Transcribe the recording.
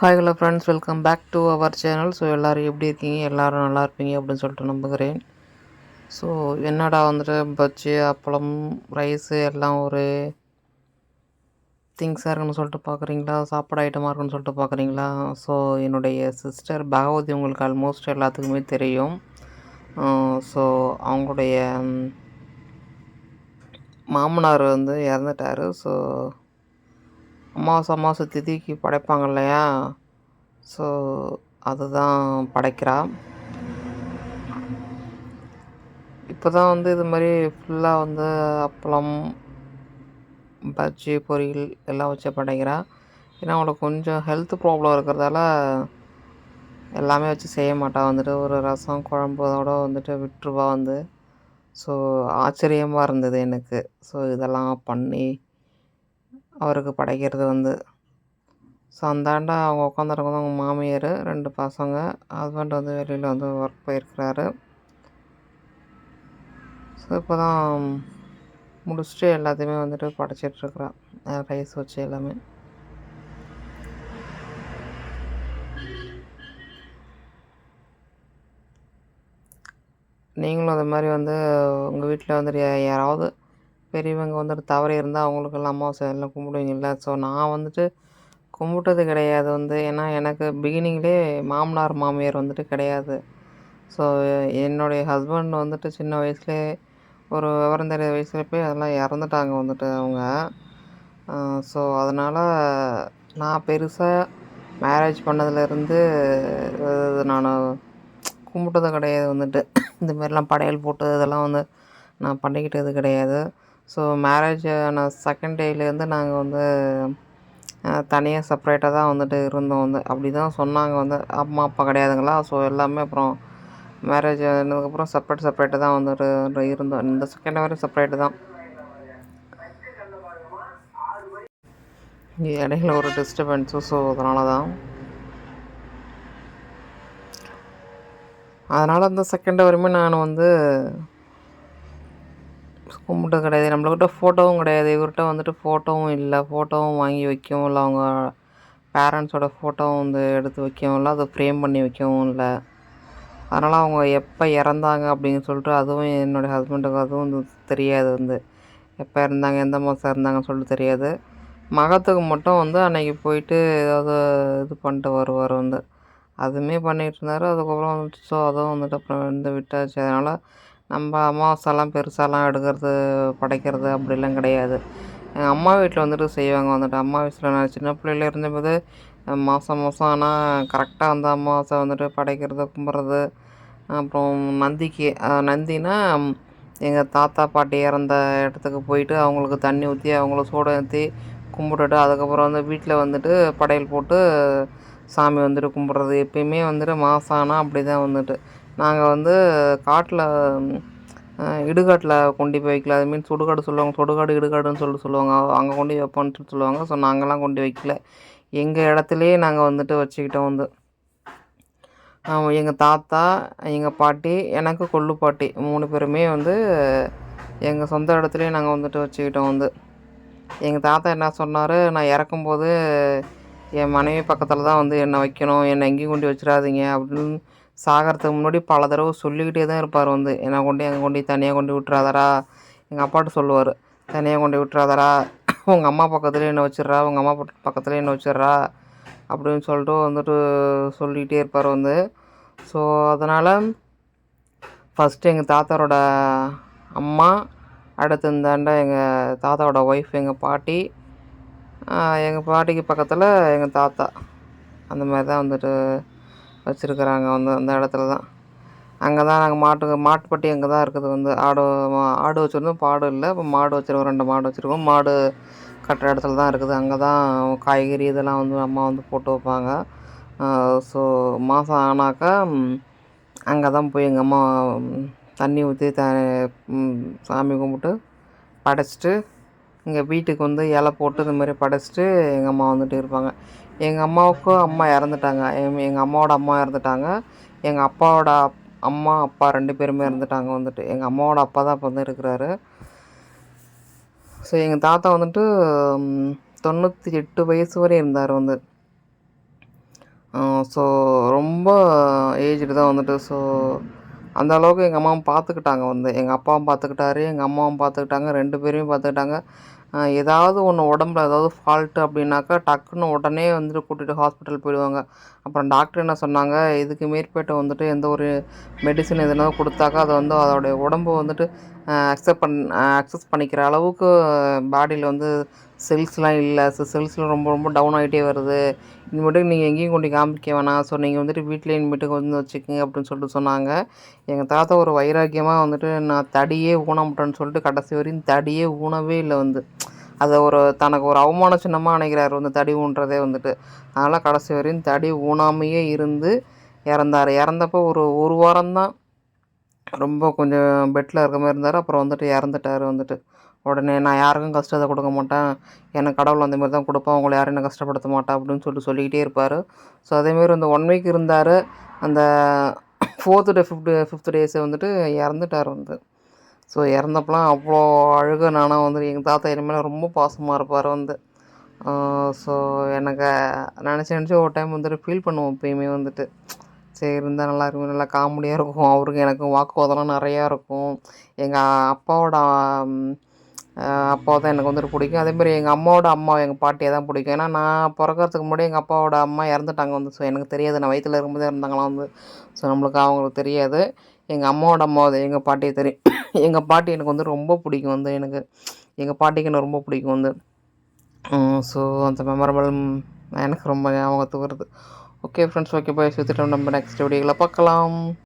Hi hello friends welcome back to our channel so எல்லோரும் எப்படி இருக்கீங்க? எல்லோரும் நல்லா இருப்பீங்க அப்படின்னு சொல்லிட்டு நம்புகிறேன். ஸோ என்னடா வந்துட்டு பஜ்ஜி அப்பளம் ரைஸு எல்லாம் ஒரு திங்ஸாக இருக்குன்னு சொல்லிட்டு பார்க்குறீங்களா சாப்பாடு ஐட்டமாக இருக்குன்னு சொல்லிட்டு பார்க்குறீங்களா ஸோ என்னுடைய சிஸ்டர் பகவதி உங்களுக்கு ஆல்மோஸ்ட் எல்லாத்துக்குமே தெரியும். ஸோ அவங்களுடைய மாமனார் வந்து இறந்துட்டார். ஸோ அமாவாசை அமாவாசை திதிக்கு படைப்பாங்க இல்லையா? ஸோ அதுதான் படைக்கிறா. இப்போ தான் வந்து இது மாதிரி ஃபுல்லாக வந்து அப்பளம் பஜ்ஜி பொரியல் எல்லாம் வச்சு படைக்கிறா. ஏன்னா அவளுக்கு கொஞ்சம் ஹெல்த் ப்ராப்ளம் இருக்கிறதால எல்லாமே வச்சு செய்ய மாட்டா. வந்துட்டு ஒரு ரசம் குழம்பு அதோட வந்துட்டு விட்டுருவா வந்து. ஸோ ஆச்சரியமாக இருந்தது எனக்கு. ஸோ இதெல்லாம் பண்ணி அவருக்கு படைக்கிறது வந்து. ஸோ அந்தாண்ட அவங்க உட்காந்துருக்கவங்க அவங்க மாமியார் ரெண்டு பசங்க ஹஸ்பண்ட் வந்து வெளியில் வந்து ஒர்க் போயிருக்கிறாரு. ஸோ இப்போ தான் முடிச்சுட்டு எல்லாத்தையுமே வந்துட்டு படைச்சிட்ருக்குறான் ரைஸ் வச்சு எல்லாமே. நீங்களும் அது மாதிரி வந்து உங்கள் வீட்டில் வந்துட்டு யாராவது பெரியவங்க வந்துட்டு தவறி இருந்தால் அவங்களுக்கெல்லாம் அமாவாசை எல்லாம் கும்பிடுவீங்கள்ல. ஸோ நான் வந்துட்டு கும்பிட்டது கிடையாது வந்து. ஏன்னா எனக்கு பிகினிங்லேயே மாமனார் மாமியார் வந்துட்டு கிடையாது. ஸோ என்னுடைய ஹஸ்பண்ட் வந்துட்டு சின்ன வயசுலேயே ஒரு விவரம் தெரியாத வயசில் போய் அதெல்லாம் இறந்துட்டாங்க வந்துட்டு அவங்க. ஸோ அதனால் நான் பெருசாக மேரேஜ் பண்ணதுலேருந்து நான் கும்பிட்டது கிடையாது வந்துட்டு. இந்த மாதிரிலாம் படையல் போட்டு இதெல்லாம் வந்து நான் பண்ணிக்கிட்டது கிடையாது. ஸோ மேரேஜ் ஆன செகண்ட் டேலேருந்து நாங்கள் வந்து தனியாக செப்ரேட்டாக தான் வந்துட்டு இருந்தோம். வந்து அப்படி தான் சொன்னாங்க. வந்து அம்மா அப்பா கிடையாதுங்களா? ஸோ எல்லாமே அப்புறம் மேரேஜ் ஆனதுக்கப்புறம் செப்ரேட் செப்ரேட்டாக தான் வந்துட்டு இருந்தோம். இந்த செகண்ட் வரையும் செப்ரேட்டு தான். இடையில ஒரு டிஸ்டர்பன்ஸும் ஸோ அதனால தான் அதனால் அந்த செகண்ட் வரையுமே நான் வந்து கும்பிட்டு கிடையாது. நம்மளக்கிட்ட ஃபோட்டோவும் கிடையாது. இவர்கிட்ட வந்துட்டு ஃபோட்டோவும் இல்லை. ஃபோட்டோவும் வாங்கி வைக்கவும் இல்லை. அவங்க பேரண்ட்ஸோட ஃபோட்டோவும் வந்து எடுத்து வைக்கவும் இல்லை. அதை ஃப்ரேம் பண்ணி வைக்கவும் இல்லை. அதனால் அவங்க எப்போ இறந்தாங்க அப்படின்னு சொல்லிட்டு அதுவும் என்னுடைய ஹஸ்பண்டுக்கு அதுவும் வந்து தெரியாது வந்து. எப்போ இருந்தாங்க எந்த மாதம் இருந்தாங்கன்னு சொல்லிட்டு தெரியாது. மகத்துக்கு மட்டும் வந்து அன்றைக்கி போயிட்டு ஏதாவது இது பண்ணிட்டு வருவார் வந்து. அதுவுமே பண்ணிகிட்டு இருந்தார். அதுக்கப்புறம் ஸோ அதுவும் வந்துட்டு அப்புறம் வந்து விட்டாச்சு. அதனால் நம்ம அமாவாசைலாம் பெருசாலாம் எடுக்கிறது படைக்கிறது அப்படிலாம் கிடையாது. எங்கள் அம்மா வீட்டில் வந்துட்டு செய்வாங்க வந்துட்டு அம்மா வீட்டில் நான் சின்ன பிள்ளையில இருந்தபோது மாதம் மாதம் ஆனால் கரெக்டாக வந்து அமாவாசை வந்துட்டு படைக்கிறது கும்பிட்றது அப்புறம் நந்திக்கு நந்தினா எங்கள் தாத்தா பாட்டி இறந்த இடத்துக்கு போயிட்டு அவங்களுக்கு தண்ணி ஊற்றி அவங்கள சூட ஏற்றி கும்பிட்டுட்டு அதுக்கப்புறம் வந்து வீட்டில் வந்துட்டு படையல் போட்டு சாமி வந்துட்டு கும்பிட்றது. எப்பயுமே வந்துட்டு மாதம் ஆனால் அப்படி தான் வந்துட்டு. நாங்கள் வந்து காட்டில் இடுகாட்டில் கொண்டு போய் வைக்கல. அது மீன் சுடுகாடு சொல்லுவாங்க. சுடுகாடு இடுகாடுன்னு சொல்லிட்டு சொல்லுவாங்க. அங்கே கொண்டு போய் சொல்லுவாங்க. ஸோ நாங்கள்லாம் கொண்டு வைக்கல. எங்கள் இடத்துலையே நாங்கள் வந்துட்டு வச்சுக்கிட்டோம் வந்து. எங்கள் தாத்தா எங்கள் பாட்டி எனக்கு கொள்ளு பாட்டி மூணு பேருமே வந்து எங்கள் சொந்த இடத்துலையே நாங்கள் வந்துட்டு வச்சுக்கிட்டோம் வந்து. எங்கள் தாத்தா என்ன சொன்னார்? நான் இறக்கும்போது என் மனைவி பக்கத்தில் தான் வந்து என்னை வைக்கணும். என்னை எங்கேயும் கொண்டு வச்சிடாதீங்க அப்படின்னு சாகிறதுக்கு முன்னாடி பல தடவை சொல்லிக்கிட்டே தான் இருப்பார் வந்து. என்னை கொண்டு அங்கே கொண்டு தனியாக கொண்டு விட்டுறாதரா எங்கள் அப்பாட்ட சொல்லுவார். தனியாக கொண்டு விட்டுறாதரா உங்கள் அம்மா பக்கத்துலேயே என்ன வச்சிட்றா. உங்கள் அம்மா பக்கத்துலேயே என்ன வச்சிட்றா. அப்படின்னு சொல்லிட்டு வந்துட்டு சொல்லிக்கிட்டே இருப்பார் வந்து. ஸோ அதனால் ஃபஸ்ட்டு எங்கள் தாத்தாரோட அம்மா அடுத்து இந்தாண்ட எங்கள் தாத்தாவோட ஒய்ஃப் எங்கள் பாட்டி எங்கள் பாட்டிக்கு பக்கத்தில் எங்கள் தாத்தா. அந்த மாதிரி தான் வந்துட்டு வச்சுருக்குறாங்க வந்து அந்த இடத்துல தான். அங்கே தான் நாங்கள் மாட்டு மாட்டுப்பட்டி அங்கே தான் இருக்குது வந்து. ஆடு ஆடு வச்சுருந்தோம் பாடு இல்லை. இப்போ மாடு வச்சுருக்கோம் ரெண்டு மாடு வச்சுருக்கோம். மாடு கட்டுற இடத்துல தான் இருக்குது. அங்கே தான் காய்கறி இதெல்லாம் வந்து அம்மா வந்து போட்டு வைப்பாங்க. ஸோ மாதம் ஆனாக்கா அங்கே தான் போய் எங்கள் அம்மா தண்ணி ஊற்றி த சாமி கும்பிட்டு படைச்சிட்டு எங்கள் வீட்டுக்கு வந்து இலை போட்டு இந்த மாதிரி படைச்சிட்டு எங்கள் அம்மா வந்துட்டு இருப்பாங்க. எங்கள் அம்மாவுக்கும் அம்மா இறந்துட்டாங்க. எங்கள் அம்மாவோட அம்மா இறந்துட்டாங்க. எங்கள் அப்பாவோட அம்மா அப்பா ரெண்டு பேருமே இறந்துட்டாங்க வந்துட்டு. எங்கள் அம்மாவோட அப்பா தான் இப்போ வந்து இருக்கிறாரு. ஸோ எங்கள் தாத்தா வந்துட்டு தொண்ணூற்றி எட்டு வயசு வரையும் இருந்தார் வந்து. ஸோ ரொம்ப ஏஜ்டு தான் வந்துட்டு. ஸோ அந்த அளவுக்கு எங்கள் அம்மாவும் பார்த்துக்கிட்டாங்க வந்து. எங்கள் அப்பாவும் பார்த்துக்கிட்டாரு எங்கள் அம்மாவும் பார்த்துக்கிட்டாங்க ரெண்டு பேரையும் பார்த்துக்கிட்டாங்க ஏதாவது ஒன்று உடம்புல ஏதாவது ஃபால்ட்டு அப்படின்னாக்கா டக்குன்னு உடனே வந்துட்டு கூட்டிகிட்டு ஹாஸ்பிட்டல் போயிடுவாங்க. அப்புறம் டாக்டர் என்ன சொன்னாங்க இதுக்கு மேற்பட்டு வந்துட்டு எந்த ஒரு மெடிசன் எதுனா கொடுத்தாக்கா அது வந்து அதோடைய உடம்பு வந்துட்டு அக்செப்ட் பண் அக்சஸ் பண்ணிக்கிற அளவுக்கு பாடியில் வந்து செல்ஸ்லாம் இல்லை. ஸோ செல்ஸ்லாம் ரொம்ப ரொம்ப டவுன் ஆகிட்டே வருது. இனிமேட்டுக்கு நீங்கள் எங்கேயும் கொண்டு காமிக்க வேணாம். ஸோ நீங்கள் வந்துட்டு வீட்டிலே இனிமேட்டுக்கு வந்து வச்சுக்கோங்க அப்படின்னு சொல்லிட்டு சொன்னாங்க. எங்கள் தாத்தா ஒரு வைராக்கியமாக வந்துட்டு நான் தடியே ஊனமுட்டேன்னு சொல்லிட்டு கடைசி வரையும் தடியே ஊனவே இல்லை வந்து. அதை ஒரு தனக்கு ஒரு அவமான சின்னமாக நினைக்கிறார் வந்து தடி ஊன்றதே வந்துட்டு. அதனால் கடைசி வரையும் தடி ஊனாமையே இருந்து இறந்தார். இறந்தப்போ ஒரு ஒரு வாரம்தான் ரொம்ப கொஞ்சம் பெட்டில் இருக்க மாதிரி இருந்தார். அப்புறம் வந்துட்டு இறந்துட்டார் வந்துட்டு. உடனே நான் யாருக்கும் கஷ்டத்தை கொடுக்க மாட்டேன். எனக்கு கடவுள் அந்த மாதிரி தான் கொடுப்பேன். உங்களை யாரும் என்ன கஷ்டப்படுத்த மாட்டேன் அப்படின்னு சொல்லிட்டு சொல்லிக்கிட்டே இருப்பார். ஸோ அதேமாரி அந்த ஒன் வீக் இருந்தார். அந்த ஃபோர்த்து டே ஃபிஃப்த்து ஃபிஃப்த் டேஸை வந்துட்டு இறந்துட்டார் வந்து. ஸோ இறந்தப்பெல்லாம் அவ்வளோ அழுக நானாக வந்து எங்கள் தாத்தா இனிமேல் ரொம்ப பாசமாக இருப்பார் வந்து. ஸோ எனக்கு நினச்சி நினச்சி ஒரு டைம் வந்துட்டு ஃபீல் பண்ணுவோம் எப்பயுமே வந்துட்டு. சரி இருந்தால் நல்லா இருக்கும். நல்லா காமெடியாக இருக்கும். அவருக்கும் எனக்கும் வாக்குவாதம்லாம் நிறையா இருக்கும். எங்கள் அப்பாவோட அப்பா தான் எனக்கு வந்துட்டு பிடிக்கும். அதேமாதிரி எங்கள் அம்மாவோட அம்மா எங்கள் பாட்டியை தான் பிடிக்கும். ஏன்னா நான் பிறக்கிறதுக்கு முன்னாடி எங்கள் அப்பாவோட அம்மா இறந்துட்டாங்க வந்து. ஸோ எனக்கு தெரியாது. நான் வயிற்றில் இருக்கும்போதே இருந்தாங்களாம் வந்து. ஸோ நம்மளுக்கு அவங்களுக்கு தெரியாது. எங்கள் அம்மாவோட அம்மா எங்கள் பாட்டியை தெரியும் எங்கள் பாட்டி எனக்கு வந்து ரொம்ப பிடிக்கும் வந்து எனக்கு. எங்கள் பாட்டிக்கு எனக்கு ரொம்ப பிடிக்கும் வந்து. ஸோ அந்த மெமரபிள் எனக்கு ரொம்ப ஞாபகத்துக்கு வருது. ஓகே ஃப்ரெண்ட்ஸ் ஓகே பாய் சுற்றிட்டு நம்ம நெக்ஸ்ட் வீடியோவில் பார்க்கலாம்.